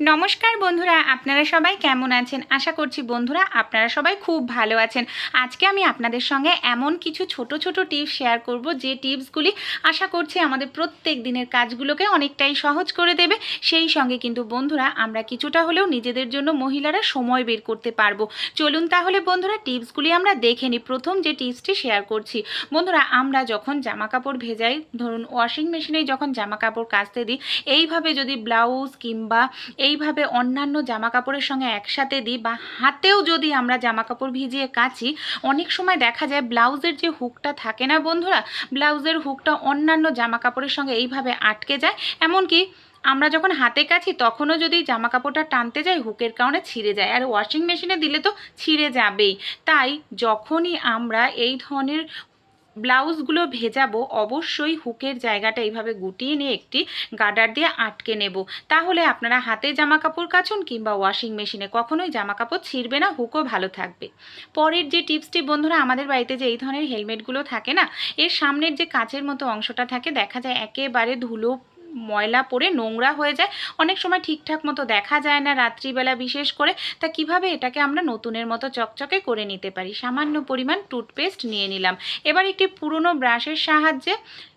নমস্কার বন্ধুরা, আপনারা সবাই কেমন আছেন? আশা করছি বন্ধুরা আপনারা সবাই খুব ভালো আছেন। আজকে আমি আপনাদের সঙ্গে এমন কিছু ছোট ছোট টিপস শেয়ার করব, যে টিপসগুলি আশা করছি আমাদের প্রত্যেক দিনের কাজগুলোকে অনেকটাই সহজ করে দেবে। সেই সঙ্গে কিন্তু বন্ধুরা, আমরা কিছুটা হলেও নিজেদের জন্য মহিলারা সময় বের করতে পারব। চলুন তাহলে বন্ধুরা, টিপসগুলি আমরা দেখে নিই। প্রথম যে টিপসটি শেয়ার করছি, বন্ধুরা, আমরা যখন জামা কাপড় ভেজাই, ধরুন ওয়াশিং মেশিনে যখন জামা কাপড় কাচতে দিই, এইভাবে যদি ব্লাউজ কিংবা এইভাবে অন্যান্য জামা কাপড়ের সঙ্গে একসাথে দিই বা হাতেও যদি আমরা জামা কাপড় ভিজিয়ে কাচি, অনেক সময় দেখা যায় ব্লাউজের যে হুকটা থাকে না বন্ধুরা, ব্লাউজের হুকটা অন্যান্য জামা কাপড়ের সঙ্গে এইভাবে আটকে যায়। এমনকি আমরা যখন হাতে কাছি তখনও যদি জামা কাপড়টা টানতে যাই, হুকের কারণে ছিঁড়ে যায়। আর ওয়াশিং মেশিনে দিলে তো ছিঁড়ে যাবেই। তাই যখনই আমরা এই ধরনের ব্লাউজগুলো ভেজাবো, অবশ্যই হুকের জায়গাটা এইভাবে গুটিয়ে নিয়ে একটি গার্ডার দিয়ে আটকে নেব। তাহলে আপনারা হাতে জামা কাপড় কাচুন কিংবা ওয়াশিং মেশিনে কখনোই জামা কাপড় ছিঁড়বে না, হুকও ভালো থাকবে। পরের যে টিপসটি বন্ধুরা, আমাদের বাড়িতে যে এই ধরনের হেলমেটগুলো থাকে না, এর সামনের যে কাচের মতো অংশটা থাকে, দেখা যায় একেবারে ধুলো ময়লা পড়ে নোংরা হয়ে যায়। অনেক সময় ঠিকঠাক মতো দেখা যায় না রাত্রিবেলা বিশেষ করে। তা কীভাবে এটাকে আমরা নতুনের মতো চকচকে করে নিতে পারি? সামান্য পরিমাণ টুথপেস্ট নিয়ে নিলাম। এবার একটি পুরনো ব্রাশের সাহায্যে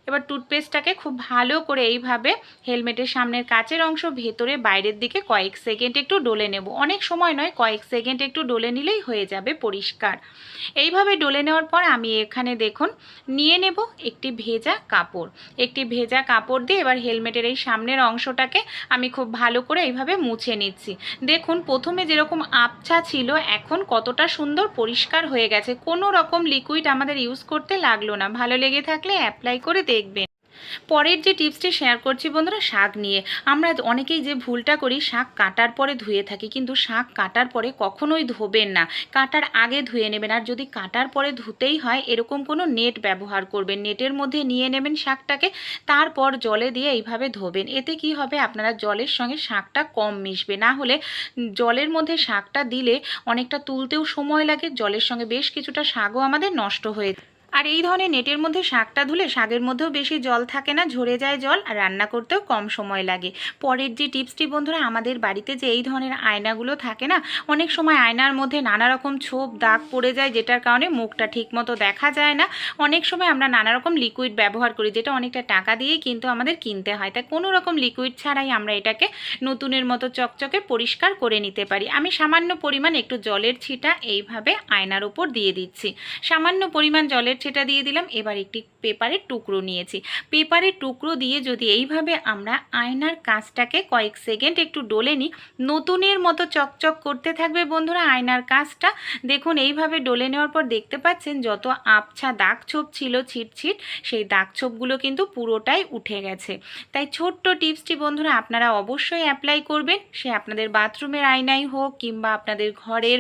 এবার টুথপেস্টটাকে খুব ভালো করে এইভাবে হেলমেটের সামনের কাচের অংশ ভেতরে বাইরের দিকে কয়েক সেকেন্ড একটু ডলে নেব। অনেক সময় নয়, কয়েক সেকেন্ড একটু ডলে নিলেই হয়ে যাবে পরিষ্কার। এইভাবে ডলে নেওয়ার পর আমি এখানে দেখুন নিয়ে নেব একটি ভেজা কাপড়। একটি ভেজা কাপড় দিয়ে এবার হেলমেটের এই সামনের অংশটাকে আমি খুব ভালো করে এইভাবে মুছে নিচ্ছি। দেখুন, প্রথমে যেরকম আবছা ছিল, এখন কতটা সুন্দর পরিষ্কার হয়ে গেছে। কোনো রকম লিকুইড আমাদের ইউজ করতে লাগল না। ভালো লেগে থাকলে অ্যাপ্লাই করে দেখবেন। পরের যে টিপসটি শেয়ার করছি বন্ধুরা, শাক নিয়ে। আমরা অনেকেই যে ভুলটা করি, শাক কাটার পরে ধুয়ে থাকি, কিন্তু শাক কাটার পরে কখনোই ধোবেন না। কাটার আগে ধুয়ে নেবেন, আর যদি কাটার পরে ধুতেই হয়, এরকম কোনো নেট ব্যবহার করবেন। নেটের মধ্যে নিয়ে নেবেন শাকটাকে, তারপর জলে দিয়ে এইভাবে ধোবেন। এতে কি হবে? আপনারা জলের সঙ্গে শাকটা কম মিশবে। না হলে জলের মধ্যে শাকটা দিলে অনেকটা তুলতেও সময় লাগে, জলের সঙ্গে বেশ কিছুটা শাকও আমাদের নষ্ট হয়ে আর এই ধরনের নেটের মধ্যে শাকটা ধুলে শাকের মধ্যেও বেশি জল থাকে না, ঝরে যায় জল আর রান্না করতেও কম সময় লাগে। পরের যে টিপসটি বন্ধুরা, আমাদের বাড়িতে যে এই ধরনের আয়নাগুলো থাকে না, অনেক সময় আয়নার মধ্যে নানা রকম ছোপ, দাগ পড়ে যায়, যেটার কারণে মুখটা ঠিকমতো দেখা যায় না। অনেক সময় আমরা নানা রকম লিকুইড ব্যবহার করি, যেটা অনেকটা টাকা দিয়েই কিন্তু আমাদের কিনতে হয়। তাই কোনো রকম লিকুইড ছাড়াই আমরা এটাকে নতুনের মতো চকচকে পরিষ্কার করে নিতে পারি। আমি সামান্য পরিমাণ একটু জলের ছিটা এইভাবে আয়নার উপর দিয়ে দিচ্ছি। সামান্য পরিমাণ জলের ছেটা দিয়ে দিলাম। এবার একটি পেপারের টুকরো নিয়েছি। পেপারের টুকরো দিয়ে যদি এইভাবে আমরা আয়নার কাজটাকে কয়েক সেকেন্ড একটু ডলে নিই, নতুনের মতো চকচক করতে থাকবে বন্ধুরা আয়নার কাজটা। দেখুন, এইভাবে ডলে নেওয়ার পর দেখতে পাচ্ছেন যত আবছা দাগ ছোপ ছিল, ছিটছিট, সেই দাগ ছোপগুলো কিন্তু পুরোটাই উঠে গেছে। তাই ছোট্ট টিপসটি বন্ধুরা আপনারা অবশ্যই অ্যাপ্লাই করবেন। সে আপনাদের বাথরুমের আয়নাই হোক কিংবা আপনাদের ঘরের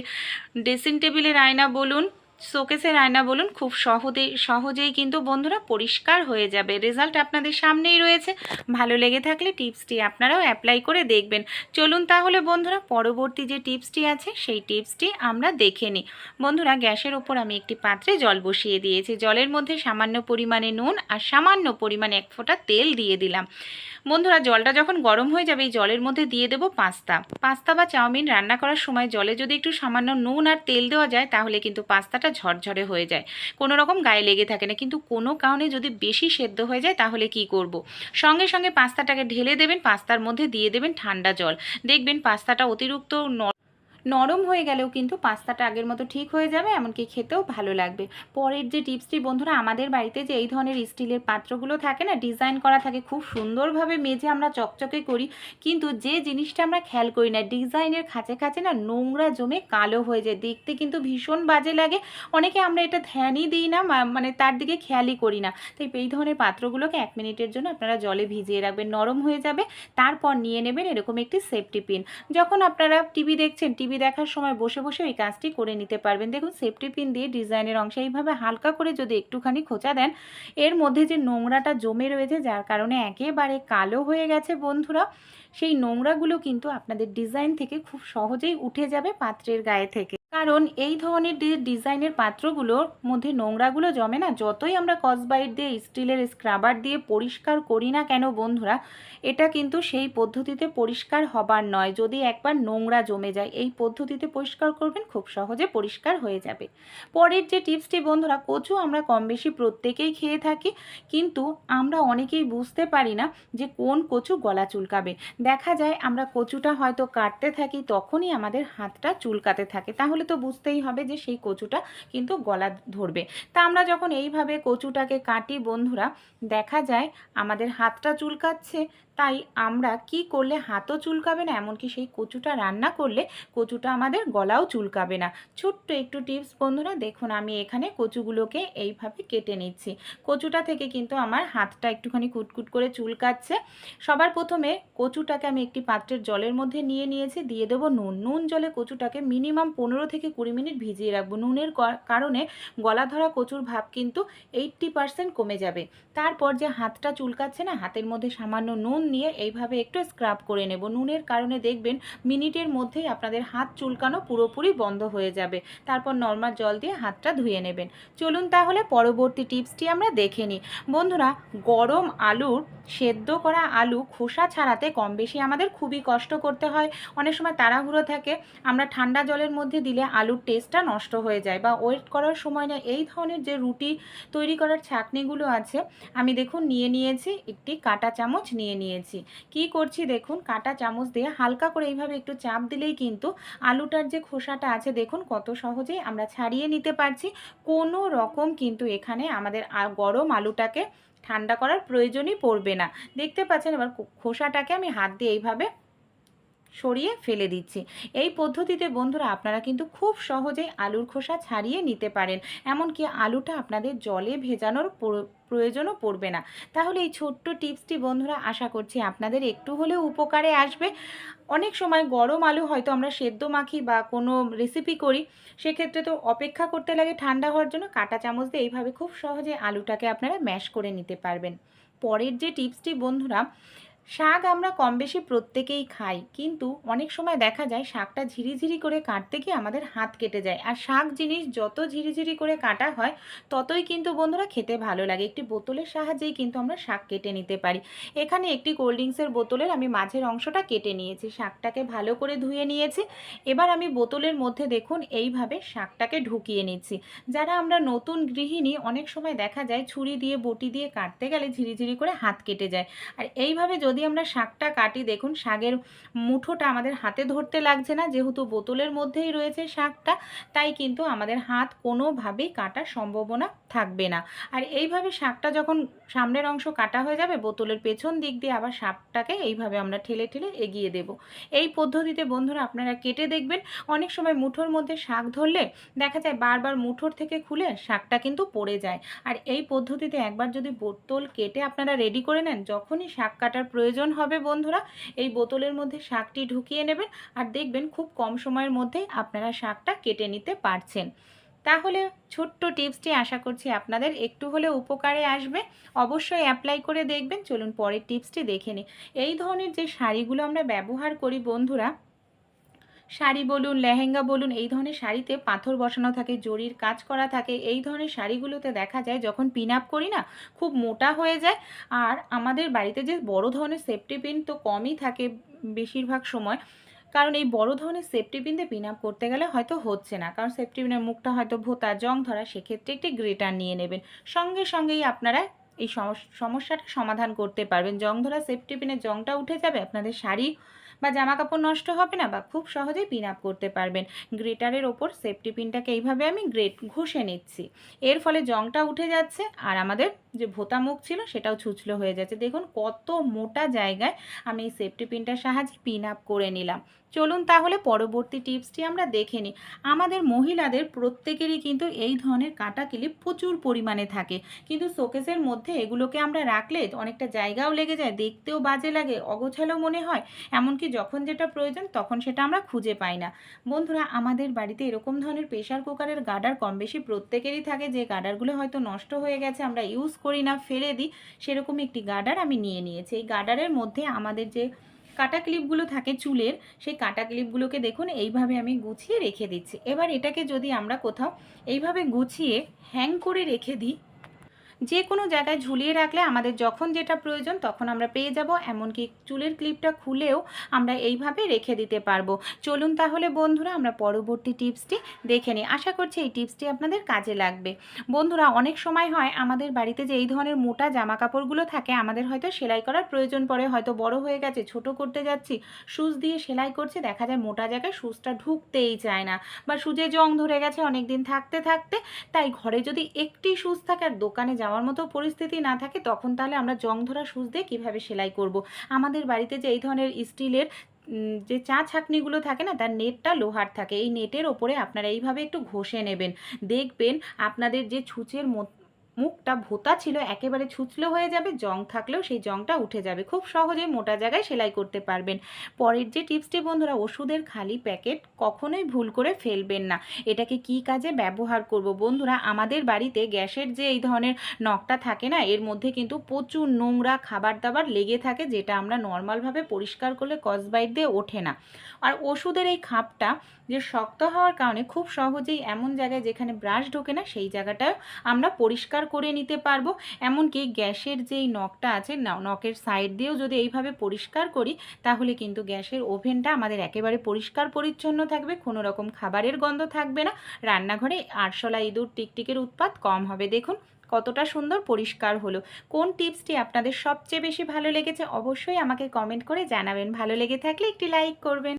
ড্রেসিং টেবিলের আয়না বলুন শোকেসের আয়না বলুন, খুব সহজেই সহজেই কিন্তু বন্ধুরা পরিষ্কার হয়ে যাবে। রেজাল্ট আপনাদের সামনেই রয়েছে। ভালো লেগে থাকলে টিপসটি আপনারাও অ্যাপ্লাই করে দেখবেন। চলুন তাহলে বন্ধুরা, পরবর্তী যে টিপসটি আছে, সেই টিপসটি আমরা দেখে নিই। বন্ধুরা, গ্যাসের ওপর আমি একটি পাত্রে জল বসিয়ে দিয়েছি। জলের মধ্যে সামান্য পরিমাণে নুন আর সামান্য পরিমাণে এক ফোঁটা তেল দিয়ে দিলাম। বন্ধুরা, জলটা যখন গরম হয়ে যাবে, এই জলের মধ্যে দিয়ে দেবো পাস্তা। পাস্তা বা চাউমিন রান্না করার সময় জলে যদি একটু সামান্য নুন আর তেল দেওয়া যায়, তাহলে কিন্তু পাস্তাটা ঝরঝরে হয়ে যায়। কোনো রকম গায়ে লেগে থাকে না, কিন্তু কোনো কারণে যদি বেশি সেদ্ধ হয়ে যায়, তাহলে কি করব। সঙ্গে সঙ্গে পাস্তাটাকে ঢেলে দেবেন, পাস্তার মধ্যে দিয়ে দেবেন ঠান্ডা জল। দেখবেন পাস্তাটা অতিরিক্ত নরম হয়ে গেলেও কিন্তু পাস্তাটা আগের মতো ঠিক হয়ে যাবে, এমনকি খেতেও ভালো লাগবে। পরের যে টিপসটি, বন্ধুরা, আমাদের বাড়িতে যে এই ধরনের স্টিলের পাত্রগুলো থাকে না, ডিজাইন করা থাকে, খুব সুন্দরভাবে মেজে আমরা চকচকে করি, কিন্তু যে জিনিসটা আমরা খেয়াল করি না, ডিজাইনের খাঁচে খাঁচে না নোংরা জমে কালো হয়ে যায়। দেখতে কিন্তু ভীষণ বাজে লাগে। অনেকে আমরা এটা ধ্যানই দিই না মানে তার দিকে খেয়ালই করি না। তাই এই ধরনের পাত্রগুলোকে এক মিনিটের জন্য আপনারা জলে ভিজিয়ে রাখবেন, নরম হয়ে যাবে, তারপর নিয়ে নেবেন এরকম একটি সেফটি পিন। যখন আপনারা টিভি দেখছেন, টিভি দেখার সময় বসে বসে ওই কাজটি করে নিতে পারবেন। দেখুন সেফটি পিন দিয়ে ডিজাইনের অংশে এইভাবে হালকা করে যদি একটুখানি খোঁচা দেন, এর মধ্যে যে নোংরাটা জমে রয়েছে, যার কারণে একেবারে কালো হয়ে গেছে বন্ধুরা, সেই নোংরাগুলো কিন্তু আপনাদের ডিজাইন থেকে খুব সহজেই উঠে যাবে পাত্রের গায়ে থেকে। কারণ এই ধরনের ডিজাইনের পাত্রগুলোর মধ্যে নোংরাগুলো জমে না, যতই আমরা কসবাইট দিয়ে, স্টিলের স্ক্রাবার দিয়ে পরিষ্কার করি না কেন বন্ধুরা, এটা কিন্তু সেই পদ্ধতিতে পরিষ্কার হবার নয়। যদি একবার নোংরা জমে যায়, এই পদ্ধতিতে পরিষ্কার করবেন, খুব সহজে পরিষ্কার হয়ে যাবে। পরের যে টিপসটি বন্ধুরা, কচু আমরা কম বেশি প্রত্যেকেই খেয়ে থাকি, কিন্তু আমরা অনেকেই বুঝতে পারি না যে কোন কচু গলা চুলকাবে। দেখা যায়, আমরা কচুটা হয়তো কাটতে থাকি, তখনই আমাদের হাতটা চুলকাতে থাকে। তাহলে তো বুঝতেই হবে যে সেই কচুটা কিন্তু গলা ধরবে। তা আমরা যখন এইভাবে কচুটাকে কাটি, বন্ধুরা, দেখা যায় আমাদের হাতটা চুলকাচ্ছে তাই আমরা কি করলে হাতও চুলকাবে না? এমনকি সেই কচুটা রান্না করলে কচুটা আমাদের গলাও চুলকাবে না। ছোট্ট একটু টিপস বন্ধুরা, দেখুন আমি এখানে কচুগুলোকে এইভাবে কেটে নিচ্ছি। কচুটা থেকে কিন্তু আমার হাতটা একটুখানি কুটকুট করে চুলকাচ্ছে। সবার প্রথমে কচুটাকে আমি একটি পাত্রের জলের মধ্যে নিয়ে নিয়েছি, দিয়ে দেবো নুন। নুন জলে কচুটাকে মিনিমাম পনেরো থেকে কুড়ি মিনিট ভিজিয়ে রাখব। নুনের কারণে গলা ধরা কচুর ভাব কিন্তু এইট্টি পার্সেন্ট কমে যাবে। তারপর যে হাতটা চুলকাচ্ছে না, হাতের মধ্যে সামান্য নুন নিয়ে এইভাবে একটু স্ক্রাব করে নেব। নুনের কারণে দেখবেন মিনিটের মধ্যেই আপনাদের হাত চুলকানো পুরোপুরি বন্ধ হয়ে যাবে। তারপর নর্মাল জল দিয়ে হাতটা ধুয়ে নেবেন। চলুন তাহলে পরবর্তী টিপসটি আমরা দেখে নিই। বন্ধুরা, গরম আলুর সেদ্ধ করা আলু খোসা ছাড়াতে কম বেশি আমাদের খুবই কষ্ট করতে হয়। অনেক সময় তাড়াহুড়ো থাকে। আমরা ঠান্ডা জলের মধ্যে দিলে আলুর টেস্টটা নষ্ট হয়ে যায় বা ওয়েট করার সময় না এই ধরনের যে রুটি তৈরি করার ছাঁকনিগুলো আছে, আমি দেখুন নিয়ে নিয়েছি। একটি কাঁটা চামচ নিয়ে নিয়েছি। কি করছি দেখুন, কাটা চামচ দিয়ে হালকা করে এইভাবে একটু চাপ দিলেই কিন্তু আলুটার যে খোসাটা আছে দেখুন কত সহজেই আমরা ছাড়িয়ে নিতে পারছি। কোনো রকম কিন্তু এখানে আমাদের গরম আলুটাকে ঠান্ডা করার প্রয়োজনই পড়বে না। দেখতে পাচ্ছেন এবার খোসাটাকে আমি হাত দিয়ে এইভাবে সরিয়ে ফেলে দিচ্ছি। এই পদ্ধতিতে বন্ধুরা আপনারা কিন্তু খুব সহজেই আলুর খোসা ছাড়িয়ে নিতে পারেন। এমনকি আলুটা আপনাদের জলে ভেজানোর প্রো- প্রয়োজনও পড়বে না। তাহলে এই ছোট্ট টিপসটি বন্ধুরা আশা করছি আপনাদের একটু হলেও উপকারে আসবে। অনেক সময় গরম আলু হয়তো আমরা সেদ্ধ মাখি বা কোনো রেসিপি করি, সেক্ষেত্রে তো অপেক্ষা করতে লাগে ঠান্ডা হওয়ার জন্য। কাঁটা চামচ দিয়ে এইভাবে খুব সহজে আলুটাকে আপনারা ম্যাশ করে নিতে পারবেন। পরের যে টিপসটি বন্ধুরা শাক আমরা কম বেশি প্রত্যেকেই খাই, কিন্তু অনেক সময় দেখা যায় শাকটা ঝিরিঝিরি করে কাটতে গিয়ে আমাদের হাত কেটে যায়। আর শাক জিনিস যত ঝিরিঝিরি করে কাটা হয়, ততই কিন্তু বন্ধুরা খেতে ভালো লাগে। একটি বোতলের সাহায্যেই কিন্তু আমরা শাক কেটে নিতে পারি। এখানে একটি কোল্ড ড্রিঙ্কসের বোতলের আমি মাঝের অংশটা কেটে নিয়েছি। শাকটাকে ভালো করে ধুয়ে নিয়েছি। এবার আমি বোতলের মধ্যে দেখুন এইভাবে শাকটাকে ঢুকিয়ে নিচ্ছি। যারা আমরা নতুন গৃহিণী, অনেক সময় দেখা যায় ছুরি দিয়ে, বটি দিয়ে কাটতে গেলে ঝিরিঝিরি করে হাত কেটে যায়। আর এইভাবে যদি আমরা শাকটা কাটি, দেখুন শাকের মুঠোটা আমাদের হাতে ধরতে লাগছে না। যেহেতু বোতলের মধ্যেই রয়েছে শাকটা, তাই কিন্তু আমাদের হাত কোনোভাবেই কাটার সম্ভাবনা থাকবে না। আর এইভাবে শাকটা যখন সামনের অংশ কাটা হয়ে যাবে, বোতলের পেছন দিক দিয়ে আবার শাকটাকে এইভাবে আমরা ঠেলে ঠেলে এগিয়ে দেব। এই পদ্ধতিতে বন্ধুরা আপনারা কেটে দেখবেন। অনেক সময় মুঠোর মধ্যে শাক ধরলে দেখা যায় বারবার মুঠোর থেকে খুলে শাকটা কিন্তু পড়ে যায়। আর এই পদ্ধতিতে একবার যদি বোতল কেটে আপনারা রেডি করে নেন, যখনই শাক কাটার প্রয়োজন হবে বন্ধুরা, এই বোতলের মধ্যে শাকটি ঢুকিয়ে নেবেন আর দেখবেন খুব কম সময়ের মধ্যেই আপনারা শাকটা কেটে নিতে পারছেন। তাহলে ছোট্ট টিপসটি আশা করছি আপনাদের একটু হলে উপকারে আসবে। অবশ্যই অ্যাপ্লাই করে দেখবেন, চলুন পরের টিপসটি দেখে নিই। এই ধরনের যে শাড়িগুলো আমরা ব্যবহার করি বন্ধুরা শাড়ি বলুন, লেহেঙ্গা বলুন, এই ধরনের শাড়িতে পাথর বসানো থাকে, জরির কাজ করা থাকে। এই ধরনের শাড়িগুলোতে দেখা যায়, যখন পিন আপ করি না, খুব মোটা হয়ে যায়। আর আমাদের বাড়িতে যে বড় ধরনের সেফটি পিন তো কমই থাকে বেশিরভাগ সময়। কারণ এই বড় ধরনের সেফটি পিন দিয়ে পিন আপ করতে গেলে হয়তো হচ্ছে না। কারণ সেফটি পিনের মুখটা হয়তো ভোতা, জং ধরা, সেক্ষেত্রে একটি গ্রেটার নিয়ে নেবেন। সঙ্গে সঙ্গেই আপনারা এই সমস- সমস্যাটা সমাধান করতে পারবেন। জং ধরা সেফটি পিনের জংটা উঠে যাবে, আপনাদের শাড়ি বা জামা কাপড় নষ্ট হবে না বা খুব সহজেই পিন আপ করতে পারবেন। গ্রেটারের ওপর সেফটি পিনটাকে এইভাবে আমি গ্রেট, ঘষে নিচ্ছি। এর ফলে জংটা উঠে যাচ্ছে আর আমাদের যে ভোতা মুখ ছিল সেটাও ছুচলো হয়ে যাচ্ছে। দেখুন কত মোটা জায়গায় আমি এই সেফটি পিনটার সাহায্যে পিন আপ করে নিলাম। চলুন তাহলে পরবর্তী টিপসটি আমরা দেখে নিই। আমাদের মহিলাদের প্রত্যেকেরই কিন্তু এই ধরনের কাটা ক্লিপ প্রচুর পরিমাণে থাকে। কিন্তু শোকেসের মধ্যে এগুলোকে আমরা রাখলে অনেকটা জায়গাও লেগে যায়, দেখতেও বাজে লাগে, অগোছালো মনে হয়। এমনকি যখন যেটা প্রয়োজন তখন সেটা আমরা খুঁজে পাই না। বন্ধুরা, আমাদের বাড়িতে এরকম ধরনের প্রেশার কুকারের গার্ডার কম বেশি প্রত্যেকেরই থাকে। যে গার্ডারগুলো হয়তো নষ্ট হয়ে গেছে আমরা ইউজ করি না, ফেলে দিই সেরকম একটি গার্ডার আমি নিয়ে নিয়েছি। এই গার্ডারের মধ্যে আমাদের যে কাটা ক্লিপগুলো থাকে চুলের, সেই কাটা ক্লিপগুলোকে দেখুন, এইভাবে আমি গুছিয়ে রেখে দিচ্ছি। এবার এটাকে যদি আমরা কোথাও এইভাবে গুছিয়ে হ্যাং করে রেখে দিই যে কোনো জায়গায় ঝুলিয়ে রাখলে আমাদের যখন যেটা প্রয়োজন তখন আমরা পেয়ে যাব, এমনকি চুলের ক্লিপটা খুলেও আমরা এইভাবে রেখে দিতে পারব। চলুন তাহলে বন্ধুরা আমরা পরবর্তী টিপসটি দেখে নিই। আশা করছি এই টিপসটি আপনাদের কাজে লাগবে। বন্ধুরা, অনেক সময় হয় আমাদের বাড়িতে যে এই ধরনের মোটা জামা কাপড়গুলো থাকে, আমাদের হয়তো সেলাই করার প্রয়োজন পড়ে, হয়তো বড় হয়ে গেছে, ছোট করতে যাচ্ছি, সুচ দিয়ে সেলাই করছে, দেখা যায় মোটা জায়গায় সুচটা ঢুকতেই চায় না বা সুজে জং ধরে গেছে অনেক দিন থাকতে থাকতে, তাই ঘরে যদি একটি সুচ থাকে আর দোকানে যাওয়ার মতো পরিস্থিতি না থাকে, তখন তাহলে আমরা জং ধরা সুচ দিয়ে কীভাবে সেলাই করব। আমাদের বাড়িতে যে এই ধরনের স্টিলের যে চা ছাকনিগুলো থাকে না, তার নেটটা লোহার থাকে এই নেটের ওপরে আপনারা এইভাবে একটু ঘষে নেবেন দেখবেন আপনাদের যে ছুঁচের মো- মুখটা ভোতা ছিল, একেবারে ছুচলো হয়ে যাবে, জং থাকলেও সেই জংটা উঠে যাবে। খুব সহজে মোটা জায়গায় সেলাই করতে পারবেন। পরের যে টিপসটি বন্ধুরা, ওষুধের খালি প্যাকেট কখনোই ভুল করে ফেলবেন না। এটাকে কি কাজে ব্যবহার করব? বন্ধুরা, আমাদের বাড়িতে গ্যাসের যে এই ধরনের নখটা থাকে না, এর মধ্যে কিন্তু প্রচুর নোংরা খাবার দাবার লেগে থাকে, যেটা আমরা নর্মালভাবে পরিষ্কার করলে কসবাইট দিয়ে ওঠে না। আর ওষুধের এই খাপটা যে শক্ত হওয়ার কারণে খুব সহজেই এমন জায়গায় যেখানে ব্রাশ ঢোকে না, সেই জায়গাটাও আমরা পরিষ্কার করে নিতে পারব। এমনকি গ্যাসের যেই নখটা আছে নখের সাইড দিয়েও যদি এইভাবে পরিষ্কার করি, তাহলে কিন্তু গ্যাসের ওভেনটা আমাদের একেবারে পরিষ্কার পরিচ্ছন্ন থাকবে, কোনো রকম খাবারের গন্ধ থাকবে না। রান্নাঘরে আরশোলা ইঁদুর টিকটিকের উৎপাত কম হবে। দেখুন কতটা সুন্দর পরিষ্কার হলো। কোন টিপসটি আপনাদের সবচেয়ে বেশি ভালো লেগেছে অবশ্যই আমাকে কমেন্ট করে জানাবেন। ভালো লেগে থাকলে একটি লাইক করবেন।